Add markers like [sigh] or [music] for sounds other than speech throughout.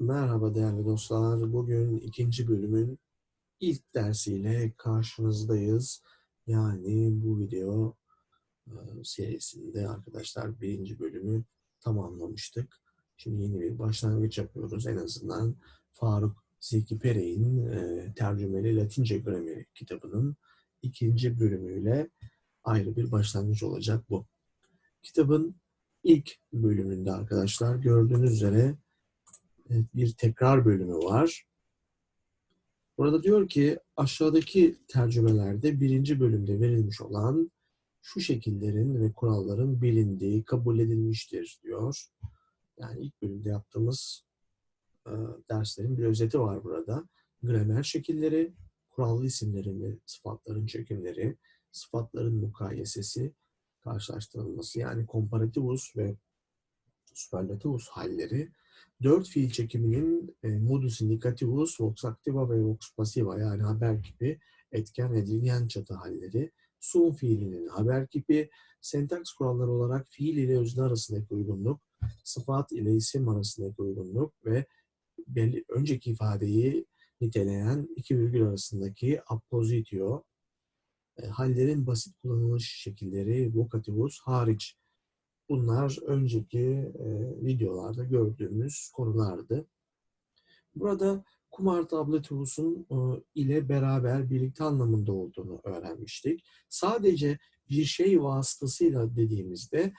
Merhaba değerli dostlar. Bugün ikinci bölümün ilk dersiyle karşınızdayız. Yani bu video e, serisinde arkadaşlar birinci bölümü tamamlamıştık. Şimdi yeni bir başlangıç yapıyoruz. En azından Faruk Zeki Perek'in e, tercümeli Latince Grameri kitabının ikinci bölümüyle ayrı bir başlangıç olacak bu. Kitabın ilk bölümünde arkadaşlar gördüğünüz üzere bir tekrar bölümü var. Burada diyor ki aşağıdaki tercümelerde birinci bölümde verilmiş olan şu şekillerin ve kuralların bilindiği, kabul edilmiştir diyor. Yani ilk bölümde yaptığımız e, derslerin bir özeti var burada. Gramer şekilleri, kurallı isimlerin ve sıfatların çekimleri, sıfatların mukayesesi, karşılaştırılması yani komparativus ve superlativus halleri, dört fiil çekiminin e, modus indicativus, vox activa ve vox passiva yani haber kipi, etken ve dinleyen çatı halleri, sum fiilinin haber kipi, sentaks kuralları olarak fiil ile özne arasındaki uygunluk, sıfat ile isim arasındaki uygunluk ve belli, önceki ifadeyi niteleyen iki virgül arasındaki appositio, e, hallerin basit kullanılış şekilleri, vocativus hariç Bunlar önceki e, videolarda gördüğümüz konulardı. Burada kumar tabletusun e, ile beraber birlikte anlamında olduğunu öğrenmiştik. Sadece bir şey vasıtasıyla dediğimizde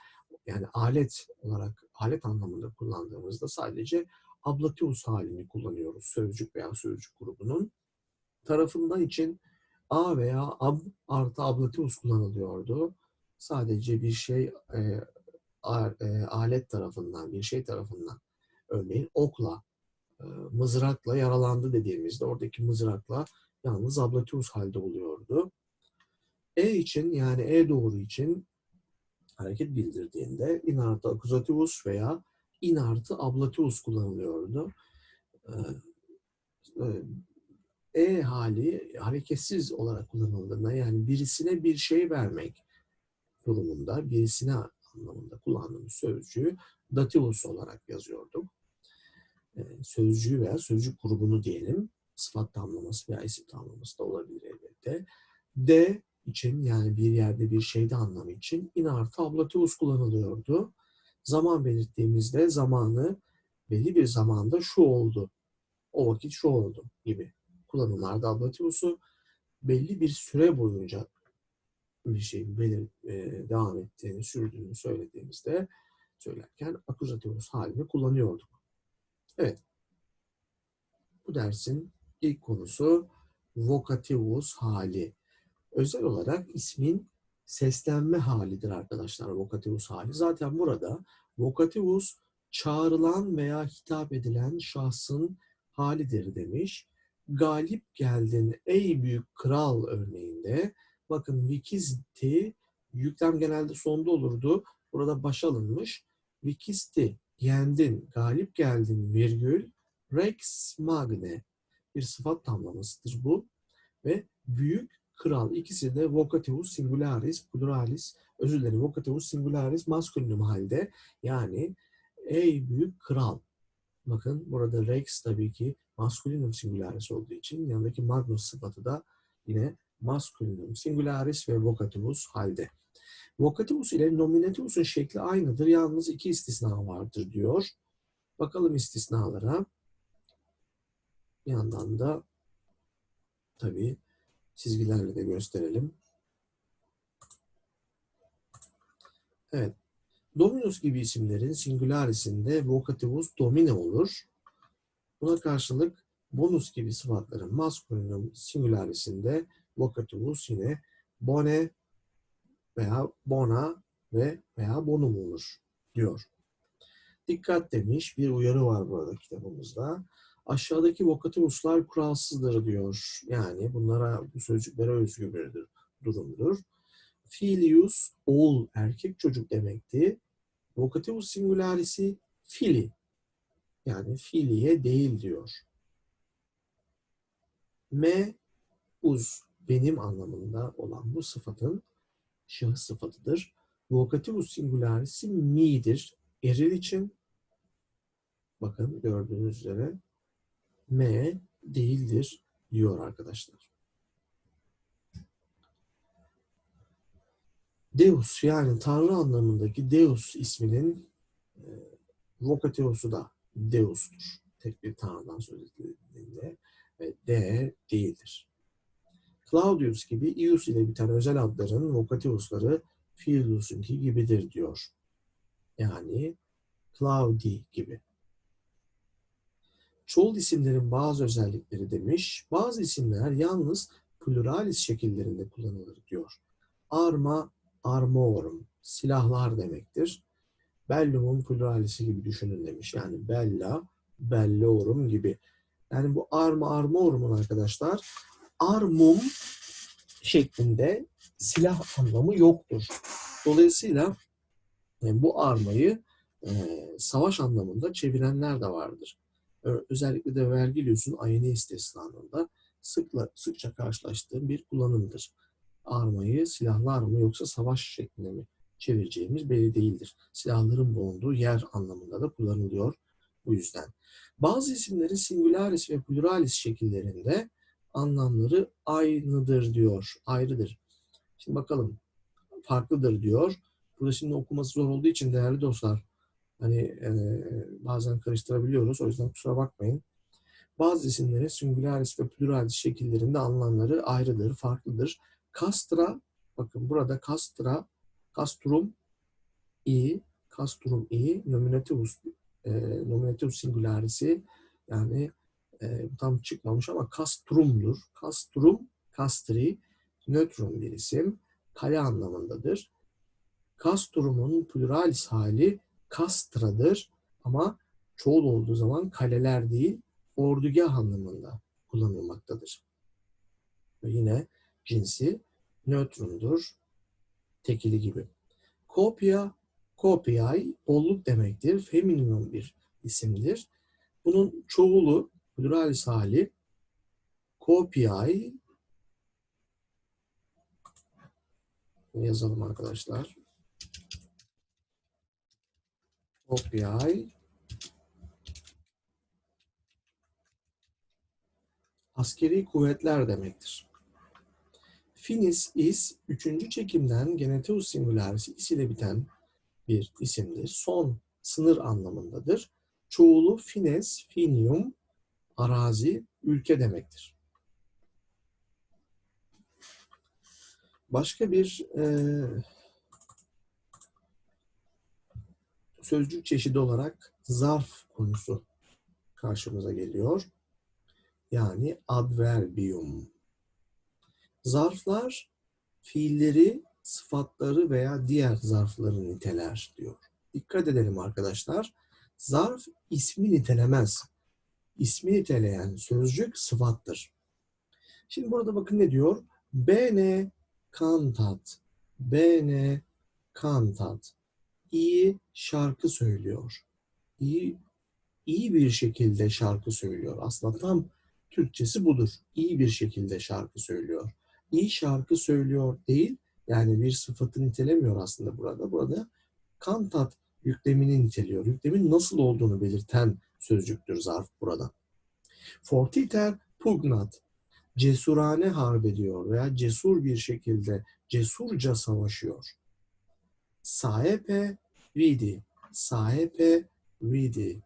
yani alet olarak alet anlamında kullandığımızda sadece ablatius halini kullanıyoruz. Sözcük veya sözcük grubunun. Tarafından için a veya ab artı ablatius kullanılıyordu. Sadece bir şey e, alet tarafından, bir şey tarafından örneğin okla, e, mızrakla yaralandı dediğimizde oradaki mızrakla yalnız ablatius halde oluyordu. E için yani E doğru için hareket bildirdiğinde in artı accusativus veya in artı ablatius kullanılıyordu. E, e hali hareketsiz olarak kullanıldığında yani birisine bir şey vermek durumunda birisine anlamında kullandığımız sözcüğü dativus olarak yazıyorduk. Ee, sözcüğü veya sözcük grubunu diyelim. Sıfat tamlaması veya isim tamlaması da olabilir elbette. D için yani bir yerde bir şeyde anlamı için in artı ablativus kullanılıyordu. Zaman belirttiğimizde zamanı belli bir zamanda şu oldu, o vakit şu oldu gibi kullanımlarda ablativusu belli bir süre boyunca bir şeyin belir, e, devam ettiğini, sürdüğünü söylediğimizde söylerken akuzativus halini kullanıyorduk. Evet. Bu dersin ilk konusu vokativus hali. Özel olarak ismin seslenme halidir arkadaşlar vokativus hali. Zaten burada vokativus çağrılan veya hitap edilen şahsın halidir demiş. Galip geldin ey büyük kral örneğinde Bakın Vikisti yüklem genelde sonda olurdu. Burada baş alınmış. Vikisti yendin, galip geldin virgül Rex Magne bir sıfat tamlamasıdır bu. Ve büyük kral ikisi de vocativus singularis pluralis özür dilerim vocativus singularis maskulinum halde yani ey büyük kral. Bakın burada rex tabii ki maskulinum singularis olduğu için yanındaki magnus sıfatı da yine maskulinum, singularis ve vocativus halde. Vocativus ile nominativus'un şekli aynıdır. Yalnız iki istisna vardır diyor. Bakalım istisnalara. Bir yandan da tabii çizgilerle de gösterelim. Evet. Dominus gibi isimlerin singularisinde vocativus domine olur. Buna karşılık bonus gibi sıfatların maskulinum singularisinde vocativus yine bone veya bona ve veya bonum olur diyor. Dikkat demiş. Bir uyarı var burada kitabımızda. Aşağıdaki vokativuslar kuralsızdır diyor. Yani bunlara, bu sözcüklere özgü bir durumdur. Filius, oğul, erkek çocuk demekti. Vokativus singularisi fili. Yani filiye değil diyor. Me, uz, benim anlamında olan bu sıfatın şahıs sıfatıdır. Vocativus singularisi mi'dir. Eril için bakın gördüğünüz üzere M değildir diyor arkadaşlar. Deus yani Tanrı anlamındaki Deus isminin e, vokateosu da Deus'tur. Tek bir Tanrı'dan söz edildiğinde ve D değildir. Claudius gibi ius ile biten özel adların vokateosları Filius'unki gibidir diyor. Yani Claudi gibi. Çoğul isimlerin bazı özellikleri demiş, bazı isimler yalnız pluralis şekillerinde kullanılır diyor. Arma, armorum, silahlar demektir. Bellum'un pluralisi gibi düşünün demiş. Yani bella, bellorum gibi. Yani bu arma, armorum'un arkadaşlar armum şeklinde silah anlamı yoktur. Dolayısıyla e, bu armayı e, savaş anlamında çevirenler de vardır. Özellikle de Vergilius'un Aeneis destanında sıkla, sıkça karşılaştığım bir kullanımdır. Armayı silahlar mı yoksa savaş şeklinde mi çevireceğimiz belli değildir. Silahların bulunduğu yer anlamında da kullanılıyor bu yüzden. Bazı isimlerin singularis ve pluralis şekillerinde anlamları aynıdır diyor, ayrıdır. Şimdi bakalım, farklıdır diyor. Burada şimdi okuması zor olduğu için değerli dostlar, hani e, bazen karıştırabiliyoruz. O yüzden kusura bakmayın. Bazı isimlerin singularis ve pluralis şekillerinde anlamları ayrıdır, farklıdır. Castra, bakın burada castra, castrum i, castrum i, nominativus, e, nominativus singularisi yani e, tam çıkmamış ama castrum'dur. Castrum, castri, nötron bir isim, kale anlamındadır. Castrum'un pluralis hali castra'dır ama çoğul olduğu zaman kaleler değil, ordugah anlamında kullanılmaktadır. Ve yine cinsi nötrondur, tekili gibi. Kopya, kopyay bolluk demektir. Femininum bir isimdir. Bunun çoğulu, pluralis hali kopyay yazalım arkadaşlar. Kopyay askeri kuvvetler demektir. Finis is üçüncü çekimden geneteus singularisi is ile biten bir isimdir. Son sınır anlamındadır. Çoğulu fines, finium, arazi, ülke demektir. Başka bir e, sözcük çeşidi olarak zarf konusu karşımıza geliyor. Yani adverbium. Zarflar fiilleri, sıfatları veya diğer zarfları niteler diyor. Dikkat edelim arkadaşlar. Zarf ismi nitelemez. İsmi niteleyen sözcük sıfattır. Şimdi burada bakın ne diyor? Bene kantat. Bene kantat. İyi şarkı söylüyor. İyi iyi bir şekilde şarkı söylüyor. Aslında tam Türkçesi budur. İyi bir şekilde şarkı söylüyor. İyi şarkı söylüyor değil, yani bir sıfatı nitelemiyor aslında burada. Burada kantat yüklemini niteliyor. Yüklemin nasıl olduğunu belirten sözcüktür zarf burada. Fortiter pugnat. Cesurane harp ediyor veya cesur bir şekilde cesurca savaşıyor. Saepe vidi. Saepe vidi.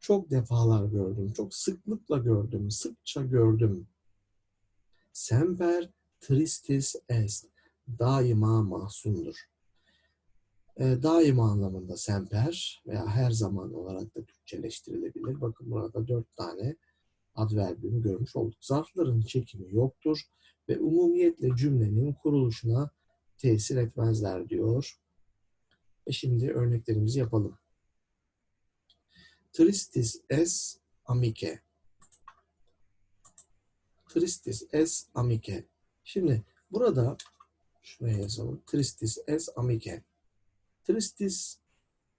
Çok defalar gördüm. Çok sıklıkla gördüm. Sıkça gördüm. Semper tristis est. Daima mahzundur. E, daima anlamında semper veya her zaman olarak da Türkçeleştirilebilir. Bakın burada dört tane adverbiyum görmüş olduk. Zarfların çekimi yoktur ve umumiyetle cümlenin kuruluşuna tesir etmezler diyor. E şimdi örneklerimizi yapalım. Tristis es amice. Tristis es amice. Şimdi burada şuraya yazalım. Tristis es amice. Tristis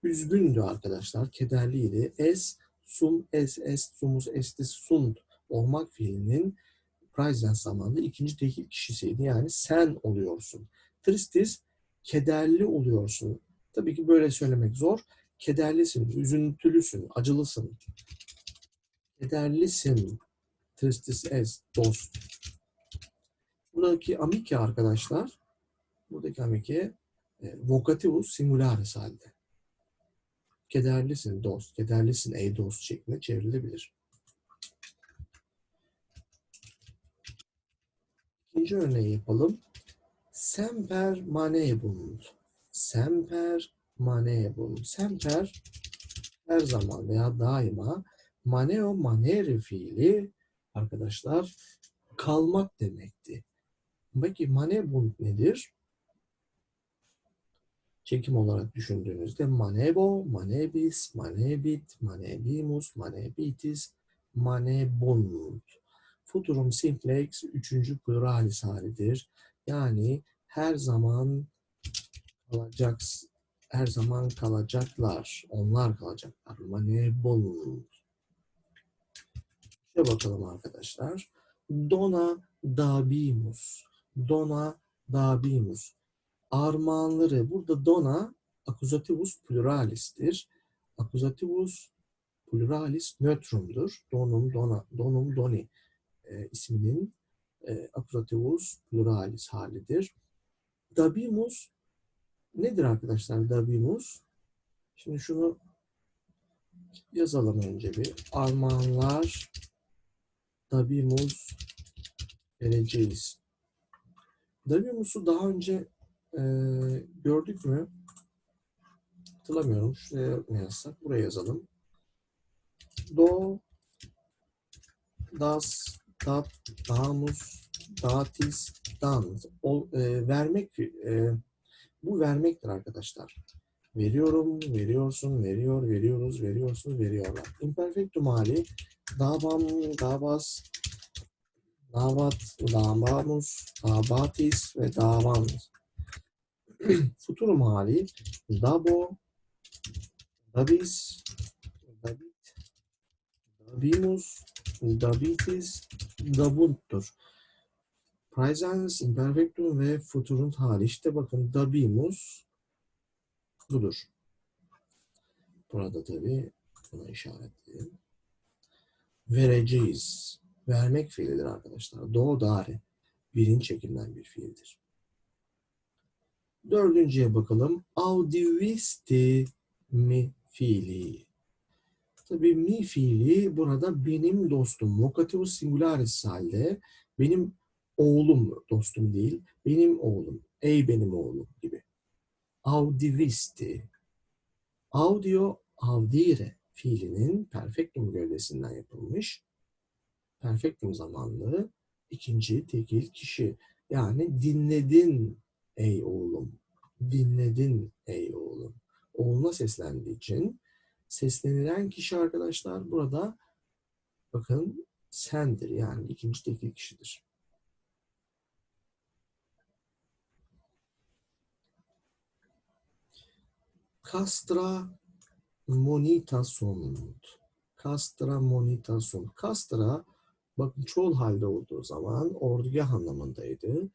üzgündü arkadaşlar. Kederliydi. Es, sum, es, est, sumus, estis, sunt olmak fiilinin present zamanında ikinci tekil kişisiydi. Yani sen oluyorsun. Tristis kederli oluyorsun. Tabii ki böyle söylemek zor. kederlisin, üzüntülüsün, acılısın. Kederlisin. Tristis es, dost. Buradaki amike arkadaşlar, buradaki amike vocativus singularis halde. Kederlisin dost, kederlisin ey dost şeklinde çevrilebilir. İkinci örneği yapalım. Semper manebunt. Semper manebunt. Semper her zaman veya daima maneo manere fiili arkadaşlar kalmak demekti. Peki manebunt nedir? Çekim olarak düşündüğünüzde manebo, manebis, manebit, manebimus, manebitis, manebunt. Futurum simplex üçüncü pluralis halidir. Yani her zaman kalacak, her zaman kalacaklar. Onlar kalacaklar. Manebunt. İşte bakalım arkadaşlar. Dona dabimus. Dona dabimus. Armağanları. Burada dona akuzativus pluralis'tir. Akuzativus pluralis nötrumdur. Donum, dona, donum, doni e, isminin e, akuzativus pluralis halidir. Dabimus nedir arkadaşlar dabimus? Şimdi şunu yazalım önce bir. Armağanlar dabimus vereceğiz. Dabimus'u daha önce e, gördük mü? Hatırlamıyorum. Şuraya ne yazsak? Buraya yazalım. Do, das, dat, damus, datis, dan. O, e, vermek, e, bu vermektir arkadaşlar. Veriyorum, veriyorsun, veriyor, veriyoruz, veriyorsun, veriyorlar. Imperfectum hali dabam, dabas, davat, dabamus, dabatis ve davans. [clears throat] Futurum hali dabo, dabis, dabit, dabimus, dabitis, dabunttur. Presens, imperfectum ve futurun hali. İşte bakın dabimus budur. Burada tabii buna işaretleyelim. Vereceğiz. Vermek fiilidir arkadaşlar. Do dare. Birinci çekimden bir fiildir. Dördüncüye bakalım. Audivisti mi fiili. Tabii mi fiili burada benim dostum. Vocativus singularis halde benim oğlum dostum değil. Benim oğlum. Ey benim oğlum gibi. Audivisti. Audio audire fiilinin perfectum gövdesinden yapılmış. Perfectum zamanlı ikinci tekil kişi. Yani dinledin ey oğlum. Dinledin ey oğlum. Oğluna seslendiği için seslenilen kişi arkadaşlar burada bakın sendir. Yani ikinci tekil kişidir. Castra monita sunt. Castra monita sunt. Castra bakın çoğul halde olduğu zaman ordugah anlamındaydı.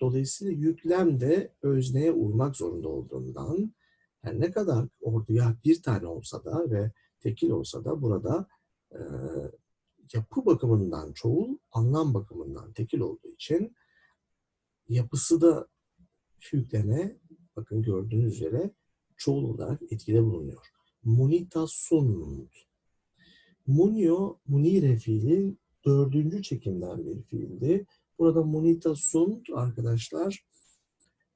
Dolayısıyla yüklem de özneye uymak zorunda olduğundan her ne kadar ordugah bir tane olsa da ve tekil olsa da burada e, yapı bakımından çoğul, anlam bakımından tekil olduğu için yapısı da yükleme bakın gördüğünüz üzere çoğul olarak etkide bulunuyor. Munita sunt. Munio, munire fiili dördüncü çekimden bir fiildi. Burada munita sunt arkadaşlar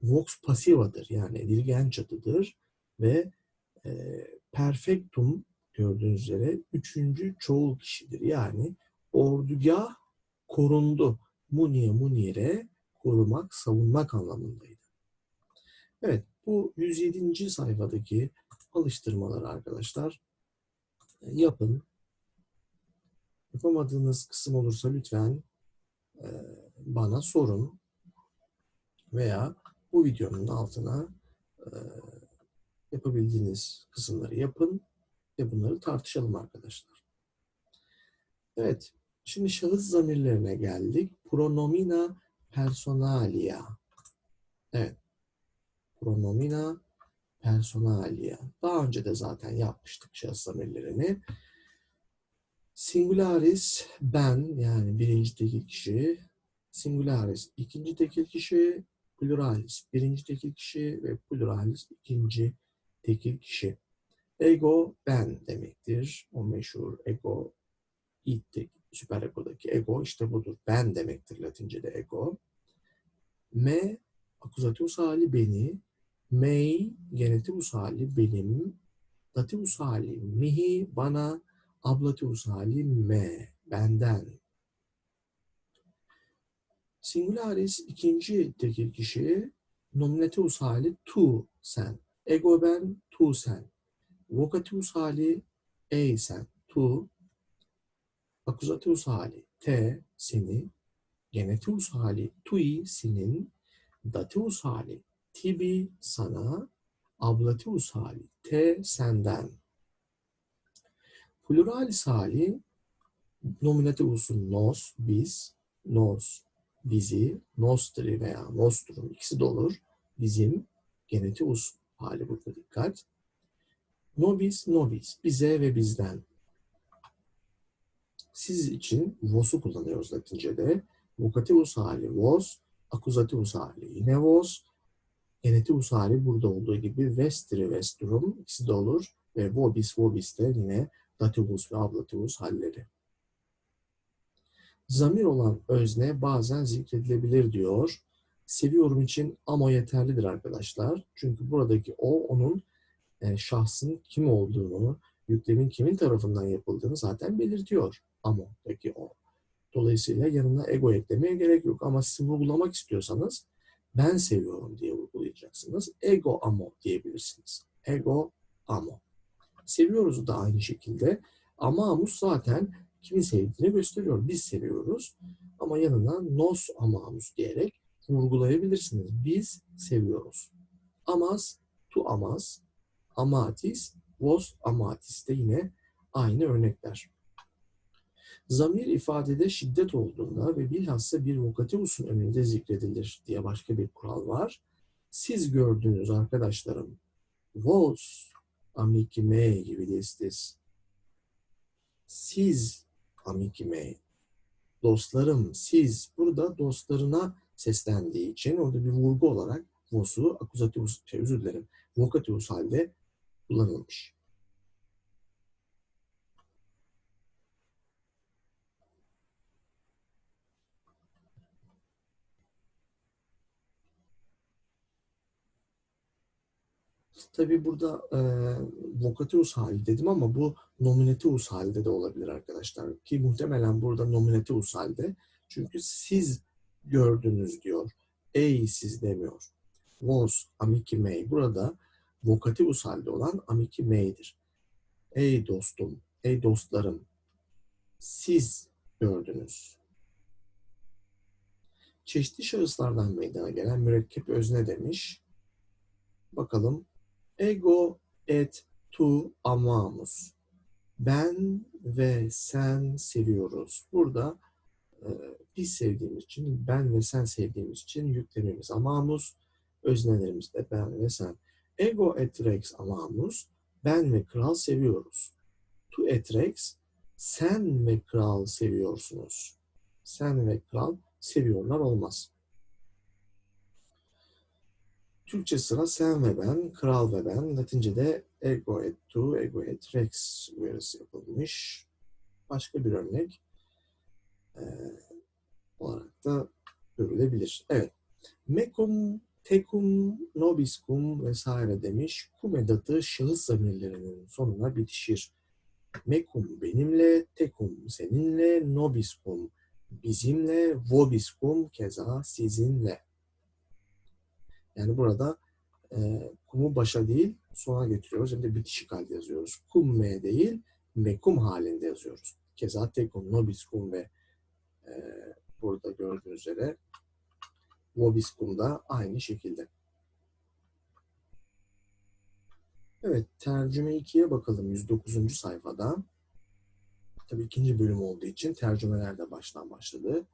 vox passivadır yani edilgen çatıdır ve e, perfectum gördüğünüz üzere üçüncü çoğul kişidir. Yani ordugah korundu. Muniye munire korumak, savunmak anlamındaydı. Evet, bu 107. sayfadaki alıştırmaları arkadaşlar yapın. Yapamadığınız kısım olursa lütfen e, bana sorun veya bu videonun altına e, yapabildiğiniz kısımları yapın ve bunları tartışalım arkadaşlar. Evet, şimdi şahıs zamirlerine geldik. Pronomina personalia. Evet, pronomina personalia. Daha önce de zaten yapmıştık şahıs zamirlerini. Singularis ben yani birinci tekil kişi. Singularis ikinci tekil kişi. Pluralis birinci tekil kişi ve pluralis ikinci tekil kişi. Ego ben demektir. O meşhur ego id süper egodaki ego işte budur. Ben demektir Latince'de ego. Me akuzativus hali beni. Mei genetivus hali benim. Dativus hali mihi bana. Ablativus hali me benden. Singularis ikinci tekil kişi. Nominativus hali tu sen. Ego ben, tu sen. Vocativus hali ey sen, tu. Akuzativus hali te, seni. Genetivus hali tui, senin. Dativus hali tibi, sana. Ablativus hali te, senden. Pluralis hali nominativus'un nos, biz, nos, bizi, nostri veya nostrum ikisi de olur. Bizim, genetivus hali burada dikkat. Nobis, nobis, bize ve bizden. Siz için vos'u kullanıyoruz Latince'de. Vocativus hali vos, akuzativus hali yine vos, genetivus hali burada olduğu gibi vestri vestrum ikisi de olur ve vobis vobis de yine dativus ve ablativus halleri. Zamir olan özne bazen zikredilebilir diyor. Seviyorum için ama yeterlidir arkadaşlar. Çünkü buradaki o onun e, şahsın kim olduğunu, yüklemin kimin tarafından yapıldığını zaten belirtiyor. Amo'daki o. Dolayısıyla yanına ego eklemeye gerek yok. Ama siz vurgulamak istiyorsanız ben seviyorum diye vurgulayacaksınız. Ego amo diyebilirsiniz. Ego amo. Seviyoruz da aynı şekilde. Ama amus zaten kimi sevdiğini gösteriyor. Biz seviyoruz. Ama yanına nos amamus diyerek vurgulayabilirsiniz. Biz seviyoruz. Amas, tu amas, amatis, vos amatis de yine aynı örnekler. Zamir ifadede şiddet olduğunda ve bilhassa bir vokativus'un önünde zikredilir diye başka bir kural var. Siz gördüğünüz arkadaşlarım, vos amici mei gibi destes. Siz amici mei, dostlarım, siz burada dostlarına seslendiği için orada bir vurgu olarak vos'u akuzativus, şey özür dilerim, vokativus halde kullanılmış. Tabii burada e, vocativus hali dedim ama bu nominativus halde de olabilir arkadaşlar. Ki muhtemelen burada nominativus halde. Çünkü siz gördünüz diyor. Ey siz demiyor. Vos amici mei. Burada vokativus halde olan amici mei'dir. Ey dostum, ey dostlarım, siz gördünüz. Çeşitli şahıslardan meydana gelen mürekkep özne demiş. Bakalım. Ego et tu amamus. Ben ve sen seviyoruz. Burada e, biz sevdiğimiz için, ben ve sen sevdiğimiz için yüklemimiz amamus, öznelerimiz de ben ve sen. Ego et rex amamus, ben ve kral seviyoruz. Tu et rex, sen ve kral seviyorsunuz. Sen ve kral seviyorlar olmaz. Türkçe sıra sen ve ben, kral ve ben. Latince'de ego et tu, ego et rex uyarısı yapılmış. Başka bir örnek e, olarak da görülebilir. Evet. Mekum, tekum, nobiskum vesaire demiş. Kum edatı şahıs zamirlerinin sonuna bitişir. Mekum benimle, tekum seninle, nobiskum bizimle, vobiskum keza sizinle. Yani burada e, kumu başa değil sona getiriyoruz. Hem de bitişik halde yazıyoruz. Kum me değil, mekum halinde yazıyoruz. Keza tekum, nobiskum ve e, burada gördüğünüz üzere vobiskum da aynı şekilde. Evet, tercüme 2'ye bakalım 109. sayfada. Tabii ikinci bölüm olduğu için tercümeler de baştan başladı.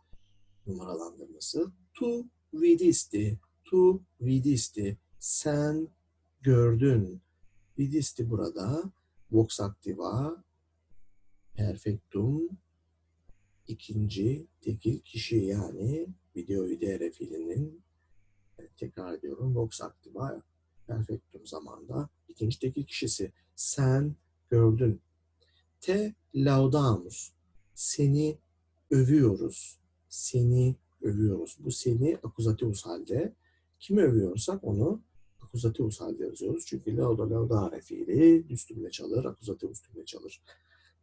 Numaralandırması. Tu vidisti, tu vidisti. Sen gördün. Vidisti burada. Vox activa. Perfectum. ikinci tekil kişi yani video videre fiilinin tekrar ediyorum. Vox activa. Perfectum zamanda ikinci tekil kişisi. Sen gördün. Te laudamus. Seni övüyoruz. Seni övüyoruz. Bu seni akuzativus halde. Kimi övüyorsak onu akuzativus halde yazıyoruz. Çünkü lauda laudare fiili üstümle çalır, akuzativus tümle çalır.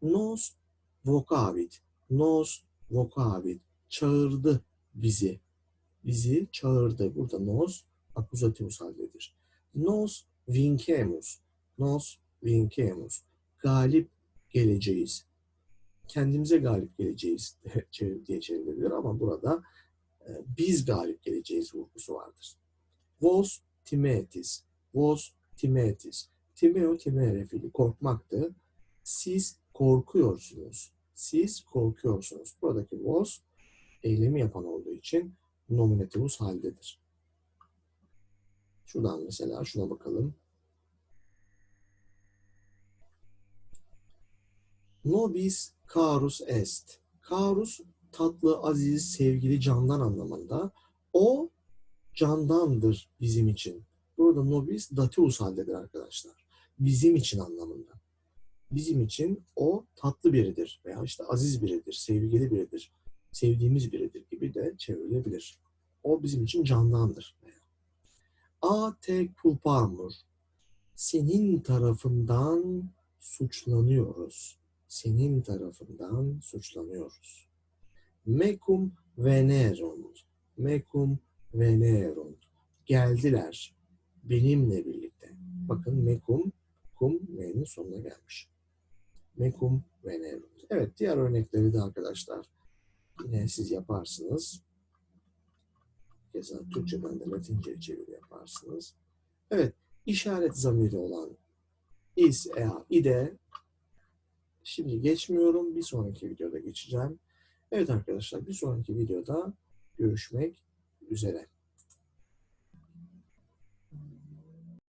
Nos vocavit. Nos vocavit. Çağırdı bizi. Bizi çağırdı. Burada nos akuzativus haldedir. Nos vincemus. Nos vincemus. Galip geleceğiz. Kendimize galip geleceğiz [laughs] diye çevrilebilir ama burada e, biz galip geleceğiz vurgusu vardır. Vos timetis. Vos timetis. Timeo timere fiili korkmaktı. Siz korkuyorsunuz. Siz korkuyorsunuz. Buradaki vos eylemi yapan olduğu için nominativus haldedir. Şuradan mesela şuna bakalım. Nobis carus est. Carus tatlı, aziz, sevgili, candan anlamında. O candandır bizim için. Burada nobis datius haldedir arkadaşlar. Bizim için anlamında. Bizim için o tatlı biridir veya işte aziz biridir, sevgili biridir, sevdiğimiz biridir gibi de çevrilebilir. O bizim için candandır. A te culpamur. Senin tarafından suçlanıyoruz. Senin tarafından suçlanıyoruz. Mecum venerunt. Mecum venerunt. Geldiler benimle birlikte. Bakın mecum, kum me'nin sonuna gelmiş. Mecum venerunt. Evet diğer örnekleri de arkadaşlar yine siz yaparsınız. Keza Türkçeden de Latince çeviri yaparsınız. Evet, işaret zamiri olan is, ea, ide Şimdi geçmiyorum. Bir sonraki videoda geçeceğim. Evet arkadaşlar bir sonraki videoda görüşmek üzere.